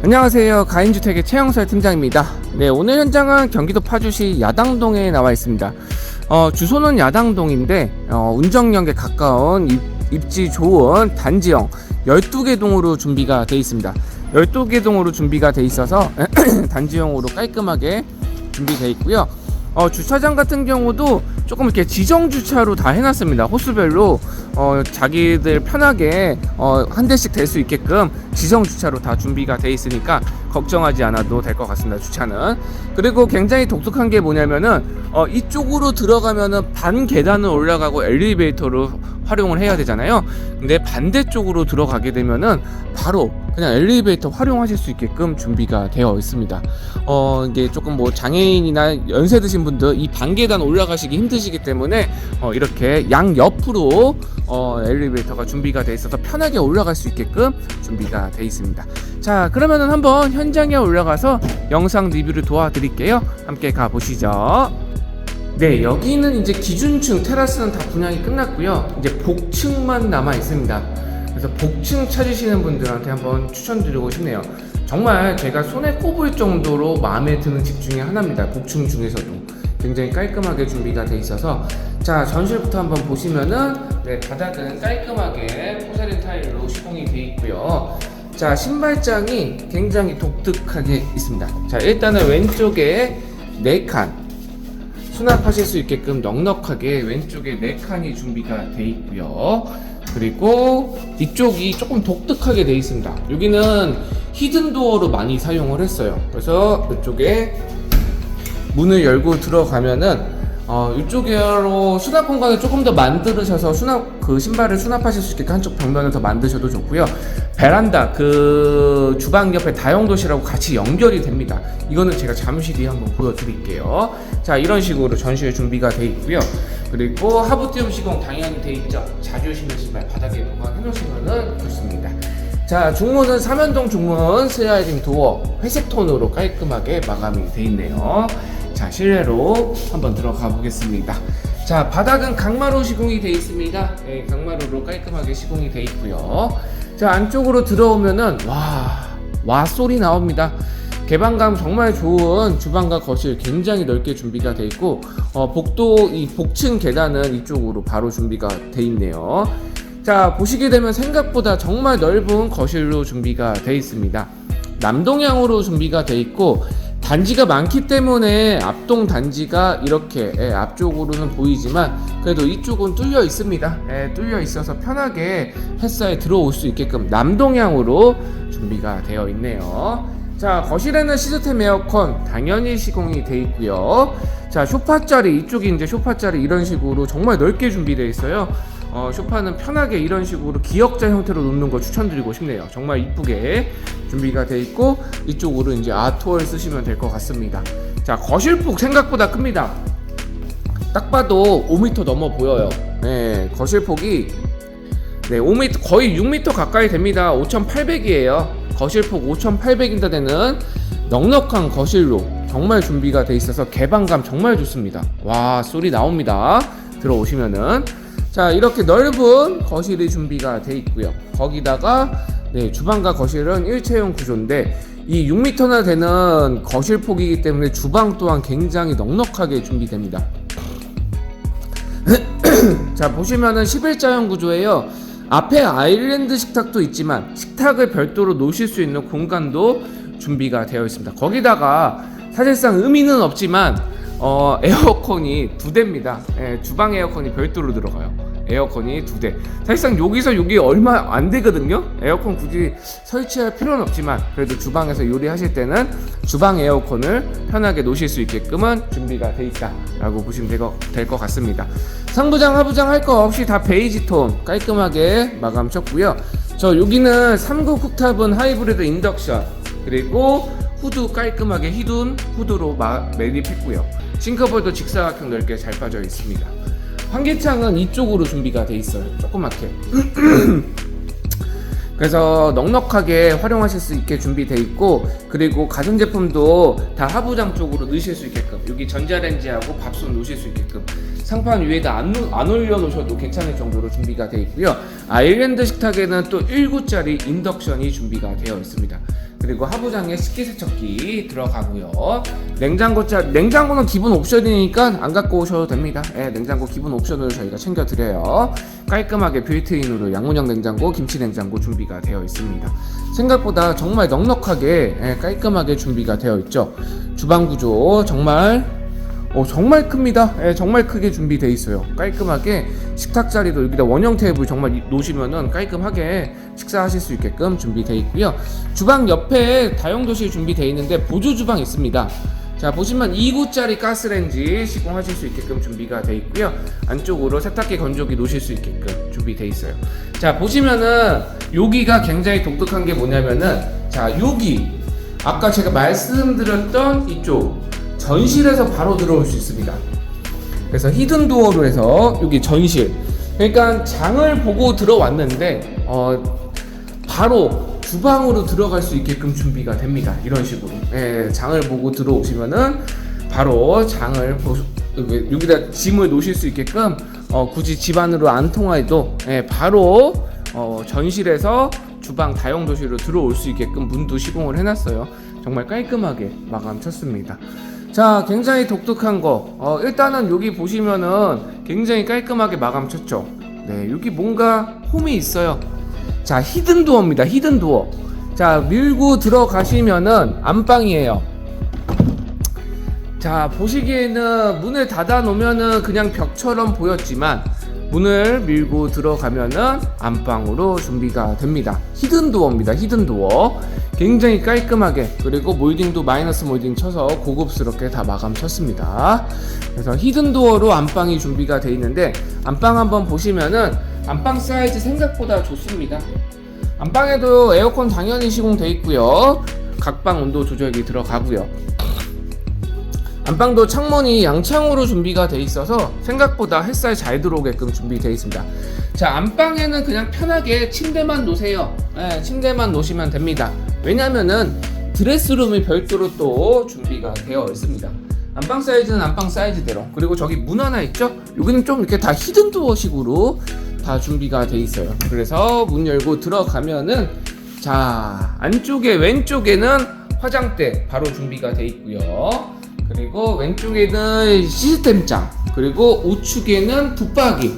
안녕하세요. 가인주택의 최영설 팀장입니다. 네, 오늘 현장은 경기도 파주시 야당동에 나와 있습니다. 어, 주소는 야당동인데 어, 운정역에 가까운 입, 입지 좋은 단지형 12개 동으로 준비가 돼 있습니다. 12개 동으로 준비가 돼 있어서 단지형으로 깔끔하게 준비되어 있고요. 어, 주차장 같은 경우도 조금 이렇게 지정 주차로 다 해놨습니다. 호수별로 어, 자기들 편하게 어, 한 대씩 될 수 있게끔 지정 주차로 다 준비가 돼 있으니까 걱정하지 않아도 될 것 같습니다. 주차는 그리고 굉장히 독특한 게 뭐냐면은 어, 이쪽으로 들어가면은 반 계단을 올라가고 엘리베이터로 활용을 해야 되잖아요. 근데 반대쪽으로 들어가게 되면은 바로 그냥 엘리베이터 활용하실 수 있게끔 준비가 되어 있습니다. 어 이게 조금 뭐 장애인이나 연세 드신 분들 이 반계단 올라가시기 힘드시기 때문에 어 이렇게 양 옆으로 어 엘리베이터가 준비가 돼 있어서 편하게 올라갈 수 있게끔 준비가 돼 있습니다. 자 그러면은 한번 현장에 올라가서 영상 리뷰를 도와드릴게요. 함께 가보시죠. 네, 여기는 이제 기준층 테라스는 다 분양이 끝났고요. 이제 복층만 남아 있습니다. 그래서 복층 찾으시는 분들한테 한번 추천드리고 싶네요. 정말 제가 손에 꼽을 정도로 마음에 드는 집 중에 하나입니다. 복층 중에서도 굉장히 깔끔하게 준비가 돼 있어서 자 전실부터 한번 보시면은 네, 바닥은 깔끔하게 포세린 타일로 시공이 돼 있고요. 자 신발장이 굉장히 독특하게 있습니다. 자 일단은 왼쪽에 네칸 수납하실 수 있게끔 넉넉하게 왼쪽에 네 칸이 준비가 돼 있고요. 그리고 이쪽이 조금 독특하게 돼 있습니다. 여기는 히든 도어로 많이 사용을 했어요. 그래서 이쪽에 문을 열고 들어가면은 어, 이쪽으로 수납 공간을 조금 더 만들으셔서 수납 그 신발을 수납하실 수 있게 한쪽 벽면을 더 만드셔도 좋고요. 베란다 그 주방 옆에 다용도실하고 같이 연결이 됩니다. 이거는 제가 잠시 뒤에 한번 보여드릴게요. 자 이런 식으로 전시회 준비가 돼 있고요. 그리고 하부티움 시공 당연히 돼 있죠. 자주 신는 신발 바닥에 보관해 놓으시면은 좋습니다. 자 중문은 삼연동 중문 슬라이딩 도어 회색 톤으로 깔끔하게 마감이 돼 있네요. 자 실내로 한번 들어가 보겠습니다. 자 바닥은 강마루 시공이 돼 있습니다. 네, 강마루로 깔끔하게 시공이 돼 있고요. 자 안쪽으로 들어오면은 와 와 소리 나옵니다. 개방감 정말 좋은 주방과 거실 굉장히 넓게 준비가 돼 있고 어, 복도 이 복층 계단은 이쪽으로 바로 준비가 돼 있네요. 자 보시게 되면 생각보다 정말 넓은 거실로 준비가 돼 있습니다. 남동향으로 준비가 돼 있고 단지가 많기 때문에 앞동 단지가 이렇게 예, 앞쪽으로는 보이지만 그래도 이쪽은 뚫려 있습니다. 예, 뚫려 있어서 편하게 햇살에 들어올 수 있게끔 남동향으로 준비가 되어 있네요. 자 거실에는 시스템 에어컨 당연히 시공이 돼 있고요. 자 소파 자리 이쪽이 이제 소파 자리 이런 식으로 정말 넓게 준비되어 있어요. 어, 소파는 편하게 이런 식으로 기역자 형태로 놓는 거 추천드리고 싶네요. 정말 이쁘게 준비가 돼 있고 이쪽으로 이제 아트월 쓰시면 될 것 같습니다. 자 거실폭 생각보다 큽니다. 딱 봐도 5m 넘어 보여요. 네, 거실폭이 네, 5m 거의 6m 가까이 됩니다. 5,800이에요. 거실폭 5,800인가 되는 넉넉한 거실로 정말 준비가 돼 있어서 개방감 정말 좋습니다. 와, 소리 나옵니다. 들어오시면은 자, 이렇게 넓은 거실이 준비가 돼 있고요. 거기다가 네, 주방과 거실은 일체형 구조인데 이 6m나 되는 거실 폭이기 때문에 주방 또한 굉장히 넉넉하게 준비됩니다. 자 보시면은 11자형 구조예요. 앞에 아일랜드 식탁도 있지만 식탁을 별도로 놓으실 수 있는 공간도 준비가 되어 있습니다. 거기다가 사실상 의미는 없지만 어, 에어컨이 두 대입니다. 예, 주방 에어컨이 별도로 들어가요. 에어컨이 두 대. 사실상 여기서 여기 얼마 안 되거든요. 에어컨 굳이 설치할 필요는 없지만 그래도 주방에서 요리하실 때는 주방 에어컨을 편하게 놓으실 수 있게끔은 준비가 돼 있다라고 보시면 될 것 같습니다. 상부장 하부장 할 거 없이 다 베이지 톤 깔끔하게 마감 쳤고요. 저 여기는 3구 쿡탑은 하이브리드 인덕션 그리고 후드 깔끔하게 히든 후드로 마, 매립했고요. 싱크볼도 직사각형 넓게 잘 빠져 있습니다. 환기창은 이쪽으로 준비가 돼 있어요. 조그맣게. 그래서 넉넉하게 활용하실 수 있게 준비돼 있고 그리고 가전제품도 다 하부장 쪽으로 넣으실 수 있게끔 여기 전자레인지하고 밥솥 놓으실 수 있게끔 상판 위에다 안, 놓- 안 올려 놓으셔도 괜찮을 정도로 준비가 되어 있고요 아일랜드 식탁에는 또 1구짜리 인덕션이 준비가 되어 있습니다 그리고 하부장에 식기세척기 들어가고요. 냉장고 짜 냉장고는 기본 옵션이니까 안 갖고 오셔도 됩니다. 예, 냉장고 기본 옵션을 저희가 챙겨 드려요. 깔끔하게 빌트인으로 양문형 냉장고, 김치 냉장고 준비가 되어 있습니다. 생각보다 정말 넉넉하게 예, 깔끔하게 준비가 되어 있죠. 주방 구조 정말 어, 정말 큽니다. 예, 정말 크게 준비되어 있어요. 깔끔하게 식탁 자리도 여기다 원형 테이블 정말 이- 놓으시면은 깔끔하게 식사하실 수 있게끔 준비되어 있고요. 주방 옆에 다용도실 준비되어 있는데 보조 주방 있습니다. 자 보시면 2구짜리 가스레인지 시공하실 수 있게끔 준비가 되어 있고요. 안쪽으로 세탁기 건조기 놓으실 수 있게끔 준비되어 있어요. 자 보시면은 여기가 굉장히 독특한 게 뭐냐면은 자 여기 아까 제가 말씀드렸던 이쪽 전실에서 바로 들어올 수 있습니다. 그래서 히든 도어로 해서 여기 전실. 그러니까 장을 보고 들어왔는데 어 바로 주방으로 들어갈 수 있게끔 준비가 됩니다. 이런 식으로. 예, 장을 보고 들어오시면은 바로 장을 여기다 짐을 놓으실 수 있게끔 어, 굳이 집 안으로 안 통화해도 예, 바로 어, 전실에서 주방 다용도실로 들어올 수 있게끔 문도 시공을 해놨어요. 정말 깔끔하게 마감 쳤습니다. 자, 굉장히 독특한 거. 어, 일단은 여기 보시면은 굉장히 깔끔하게 마감 쳤죠. 네, 여기 뭔가 홈이 있어요. 자, 히든 도어입니다. 히든 도어. 자, 밀고 들어가시면은 안방이에요. 자, 보시기에는 문을 닫아 놓으면은 그냥 벽처럼 보였지만 문을 밀고 들어가면은 안방으로 준비가 됩니다. 히든 도어입니다. 히든 도어. 굉장히 깔끔하게 그리고 몰딩도 마이너스 몰딩 쳐서 고급스럽게 다 마감 쳤습니다. 그래서 히든 도어로 안방이 준비가 되어 있는데 안방 한번 보시면은 안방 사이즈 생각보다 좋습니다. 안방에도 에어컨 당연히 시공되어 있고요. 각방 온도 조절기 들어가고요. 안방도 창문이 양창으로 준비가 돼 있어서 생각보다 햇살 잘 들어오게끔 준비되어 있습니다. 자, 안방에는 그냥 편하게 침대만 놓으세요. 네, 침대만 놓으시면 됩니다. 왜냐면은 드레스룸이 별도로 또 준비가 되어 있습니다. 안방 사이즈는 안방 사이즈대로. 그리고 저기 문 하나 있죠? 여기는 좀 이렇게 다 히든 도어 식으로 다 준비가 돼 있어요. 그래서 문 열고 들어가면은 자, 안쪽에 왼쪽에는 화장대 바로 준비가 돼 있고요. 그리고 왼쪽에는 시스템장, 그리고 우측에는 붙박이.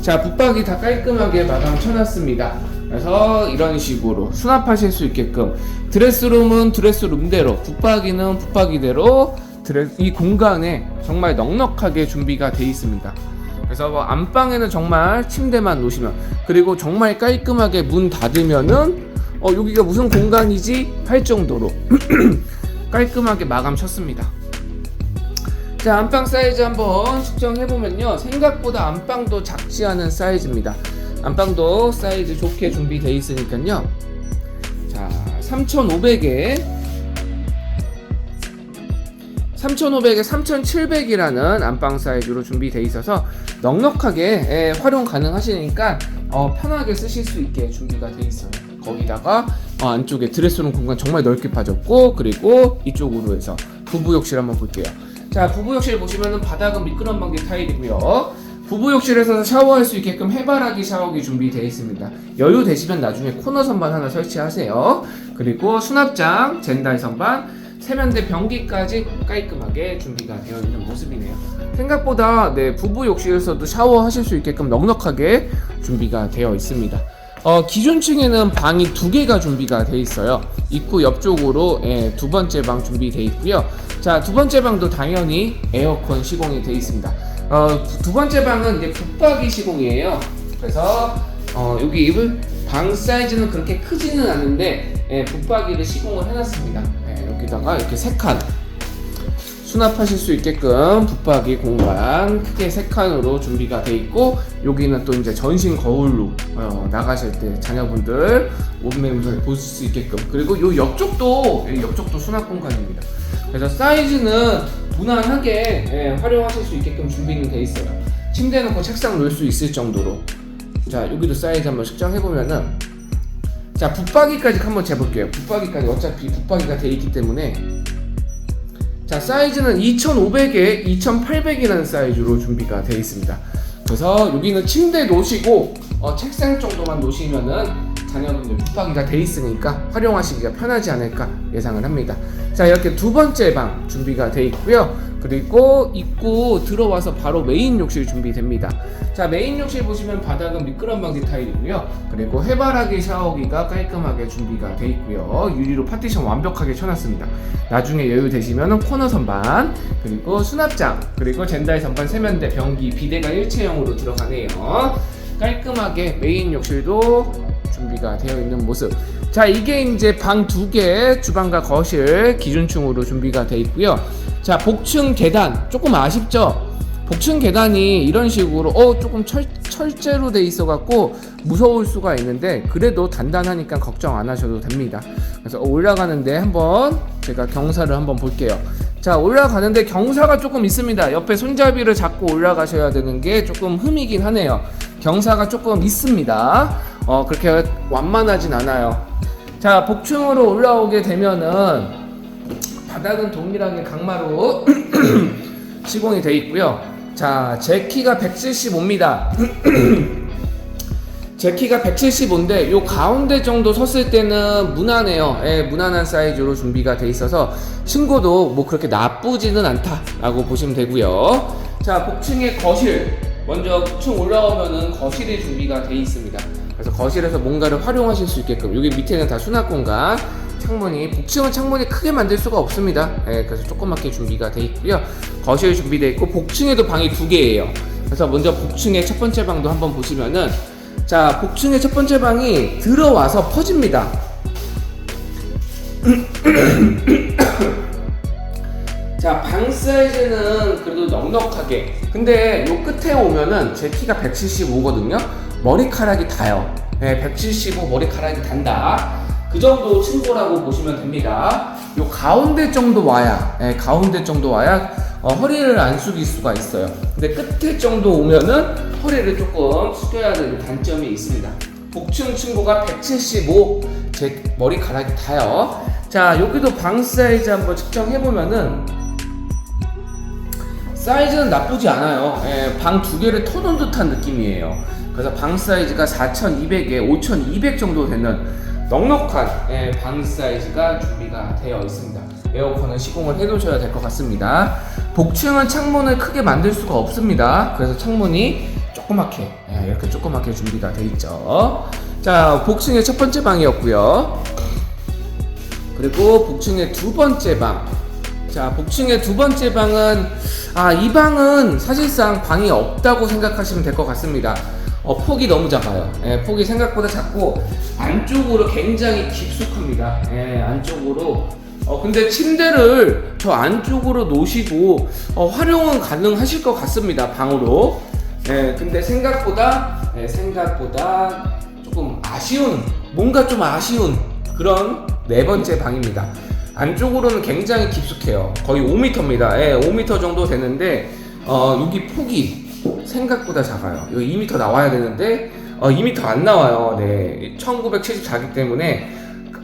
자, 붙박이 다 깔끔하게 마감 쳐놨습니다. 그래서 이런 식으로 수납하실 수 있게끔 드레스룸은 드레스룸대로, 붙박이는 붙박이대로 드레, 이 공간에 정말 넉넉하게 준비가 돼 있습니다. 그래서 뭐 안방에는 정말 침대만 놓으시면 그리고 정말 깔끔하게 문 닫으면은 어 여기가 무슨 공간이지 할 정도로 깔끔하게 마감 쳤습니다. 자 안방 사이즈 한번 측정해 보면요 생각보다 안방도 작지 않은 사이즈입니다. 안방도 사이즈 좋게 준비되어 있으니까요. 자 3,500에 3,500에 3,700이라는 안방 사이즈로 준비되어 있어서 넉넉하게 예, 활용 가능하시니까 어, 편하게 쓰실 수 있게 준비가 되어 있어요. 거기다가 어, 안쪽에 드레스룸 공간 정말 넓게 파졌고 그리고 이쪽으로 해서 부부 욕실 한번 볼게요. 자 부부 욕실 보시면은 바닥은 미끄럼 방지 타일이고요. 부부 욕실에서 샤워할 수 있게끔 해바라기 샤워기 준비되어 있습니다. 여유 되시면 나중에 코너 선반 하나 설치하세요. 그리고 수납장, 젠다이 선반, 세면대 변기까지 깔끔하게 준비가 되어 있는 모습이네요. 생각보다 네 부부 욕실에서도 샤워하실 수 있게끔 넉넉하게 준비가 되어 있습니다. 어, 기존층에는 방이 두 개가 준비가 돼 있어요. 입구 옆쪽으로 예, 두 번째 방 준비되어 있고요. 자, 두 번째 방도 당연히 에어컨 시공이 되어 있습니다. 어, 두 번째 방은 이제 붙박이 시공이에요. 그래서 어, 여기 입을 방 사이즈는 그렇게 크지는 않은데 예, 붙박이를 시공을 해놨습니다. 예, 여기다가 이렇게 세 칸. 수납하실 수 있게끔 붙박이 공간 크게 세 칸으로 준비가 돼 있고 여기는 또 이제 전신 거울로 어, 나가실 때 자녀분들 옷매무새 보실 수 있게끔 그리고 요 옆쪽도 예, 옆쪽도 수납 공간입니다. 그래서 사이즈는 무난하게 예, 활용하실 수 있게끔 준비는 돼 있어요. 침대 놓고 책상 놓을 수 있을 정도로 자 여기도 사이즈 한번 측정해 보면은 자 붙박이까지 한번 재볼게요. 붙박이까지 어차피 붙박이가 돼 있기 때문에 자 사이즈는 2500에 2800이라는 사이즈로 준비가 되어 있습니다 그래서 여기는 침대 놓으시고 어, 책상 정도만 놓으시면은 자녀분들 붙박이가 돼 있으니까 활용하시기가 편하지 않을까 예상을 합니다. 자 이렇게 두 번째 방 준비가 돼 있고요. 그리고 입구 들어와서 바로 메인 욕실 준비됩니다. 자 메인 욕실 보시면 바닥은 미끄럼 방지 타일이고요. 그리고 해바라기 샤워기가 깔끔하게 준비가 돼 있고요. 유리로 파티션 완벽하게 쳐놨습니다. 나중에 여유 되시면 코너 선반 그리고 수납장 그리고 젠다이 선반 세면대 변기 비대가 일체형으로 들어가네요. 깔끔하게 메인 욕실도 준비가 되어 있는 모습. 자, 이게 이제 방 두 개, 주방과 거실 기준층으로 준비가 되어 있고요. 자, 복층 계단 조금 아쉽죠? 복층 계단이 이런 식으로 어 조금 철, 철제로 돼 있어 갖고 무서울 수가 있는데 그래도 단단하니까 걱정 안 하셔도 됩니다. 그래서 올라가는데 한번 제가 경사를 한번 볼게요. 자 올라가는데 경사가 조금 있습니다. 옆에 손잡이를 잡고 올라가셔야 되는 게 조금 흠이긴 하네요. 경사가 조금 있습니다. 어 그렇게 완만하진 않아요. 자 복층으로 올라오게 되면은 바닥은 동일하게 강마로 시공이 돼 있고요. 자, 제 키가 175입니다. 제 키가 175인데 요 가운데 정도 섰을 때는 무난해요. 예, 무난한 사이즈로 준비가 돼 있어서 신고도 뭐 그렇게 나쁘지는 않다라고 보시면 되고요. 자, 복층의 거실. 먼저 복층 올라오면은 거실이 준비가 돼 있습니다. 그래서 거실에서 뭔가를 활용하실 수 있게끔 여기 밑에는 다 수납 공간 창문이 복층은 창문이 크게 만들 수가 없습니다. 예, 그래서 조그맣게 준비가 돼 있고요. 거실 준비돼 있고 복층에도 방이 두 개예요. 그래서 먼저 복층의 첫 번째 방도 한번 보시면은 자 복층의 첫 번째 방이 들어와서 퍼집니다. 자, 방 사이즈는 그래도 넉넉하게. 근데 요 끝에 오면은 제 키가 175거든요. 머리카락이 닿아요. 네, 175 머리카락이 단다. 그 정도 층고라고 보시면 됩니다. 요 가운데 정도 와야, 예, 가운데 정도 와야 어, 허리를 안 숙일 수가 있어요. 근데 끝에 정도 오면은 허리를 조금 숙여야 되는 단점이 있습니다. 복층 층고가 175, 제 머리카락이 닿아요. 자, 여기도 방 사이즈 한번 측정해 보면은 사이즈는 나쁘지 않아요. 예, 방 두 개를 터놓은 듯한 느낌이에요. 그래서 방 사이즈가 4,200에 5,200 정도 되는 넉넉한 예, 방 사이즈가 준비가 되어 있습니다. 에어컨은 시공을 해두셔야 될 것 같습니다. 복층은 창문을 크게 만들 수가 없습니다. 그래서 창문이 조그맣게 예, 이렇게 조그맣게 준비가 되어 있죠. 자, 복층의 첫 번째 방이었고요. 그리고 복층의 두 번째 방. 자, 복층의 두 번째 방은 아, 이 방은 사실상 방이 없다고 생각하시면 될 것 같습니다. 어, 폭이 너무 작아요. 예, 폭이 생각보다 작고 안쪽으로 굉장히 깊숙합니다. 예, 안쪽으로. 어, 근데 침대를 저 안쪽으로 놓으시고 어, 활용은 가능하실 것 같습니다. 방으로. 예, 근데 생각보다 예, 생각보다 조금 아쉬운 뭔가 좀 아쉬운 그런 네 번째 방입니다. 안쪽으로는 굉장히 깊숙해요. 거의 5m입니다. 예, 5m 정도 되는데 어, 여기 폭이 생각보다 작아요. 여기 2m 나와야 되는데 어, 2m 안 나와요. 네, 1974기 때문에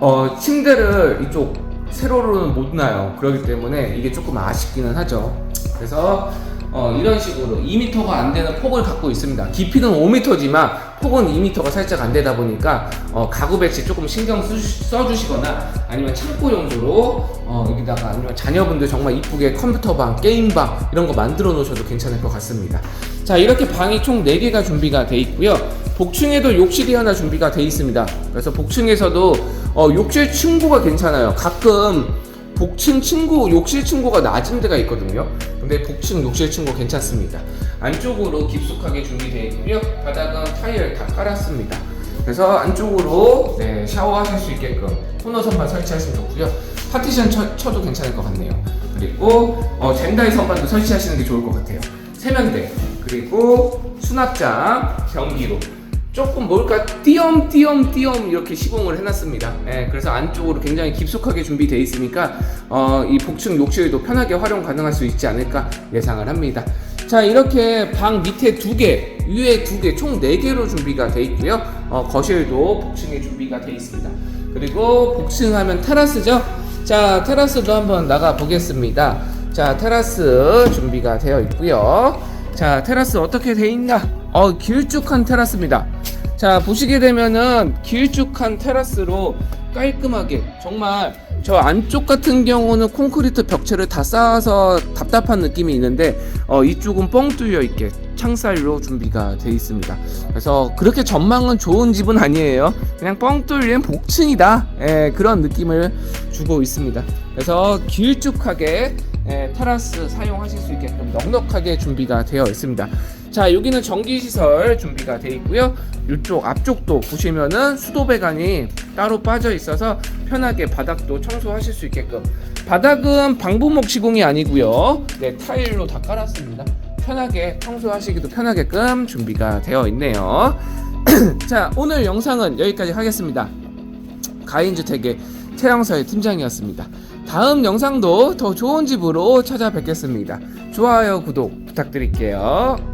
어, 침대를 이쪽 세로로는 못 놔요. 그렇기 때문에 이게 조금 아쉽기는 하죠. 그래서 어, 이런 식으로 2m가 안 되는 폭을 갖고 있습니다. 깊이는 5m지만 폭은 2m가 살짝 안 되다 보니까 어, 가구 배치 조금 신경 쓰, 써주시거나 아니면 창고 용도로 어, 여기다가 아니면 자녀분들 정말 이쁘게 컴퓨터방, 게임방 이런 거 만들어 놓으셔도 괜찮을 것 같습니다. 자 이렇게 방이 총 4개가 준비가 돼 있고요. 복층에도 욕실이 하나 준비가 돼 있습니다. 그래서 복층에서도 어, 욕실 층고가 괜찮아요. 가끔 복층 층고, 욕실 층고가 낮은 데가 있거든요. 근데 복층, 욕실 층고 괜찮습니다. 안쪽으로 깊숙하게 준비되어 있고요. 바닥은 타일 다 깔았습니다. 그래서 안쪽으로 네, 샤워하실 수 있게끔 코너 선반 설치하시면 좋고요. 파티션 쳐, 쳐도 괜찮을 것 같네요. 그리고 어, 젠다이 선반도 설치하시는 게 좋을 것 같아요. 세면대 그리고 수납장 변기로 조금 뭘까 띄엄띄엄띄엄 이렇게 시공을 해놨습니다. 예, 그래서 안쪽으로 굉장히 깊숙하게 준비되어 있으니까 어, 이 복층 욕실도 편하게 활용 가능할 수 있지 않을까 예상을 합니다. 자 이렇게 방 밑에 두 개, 위에 두 개, 총 네 개로 준비가 돼 있고요. 어, 거실도 복층에 준비가 돼 있습니다. 그리고 복층하면 테라스죠. 자 테라스도 한번 나가 보겠습니다. 자 테라스 준비가 되어 있고요. 자 테라스 어떻게 돼 있나? 어 길쭉한 테라스입니다. 자 보시게 되면은 길쭉한 테라스로 깔끔하게 정말 저 안쪽 같은 경우는 콘크리트 벽체를 다 쌓아서 답답한 느낌이 있는데 어, 이쪽은 뻥 뚫려 있게 창살로 준비가 돼 있습니다. 그래서 그렇게 전망은 좋은 집은 아니에요. 그냥 뻥 뚫린 복층이다. 예, 그런 느낌을 주고 있습니다. 그래서 길쭉하게 예, 테라스 사용하실 수 있게끔 넉넉하게 준비가 되어 있습니다. 자, 여기는 전기 시설 준비가 되어 있고요. 이쪽 앞쪽도 보시면은 수도 배관이 따로 빠져 있어서 편하게 바닥도 청소하실 수 있게끔 바닥은 방부목 시공이 아니고요. 네, 타일로 다 깔았습니다. 편하게 청소하시기도 편하게끔 준비가 되어 있네요. 자, 오늘 영상은 여기까지 하겠습니다. 가인주택의 최영서의 팀장이었습니다. 다음 영상도 더 좋은 집으로 찾아뵙겠습니다. 좋아요, 구독 부탁드릴게요.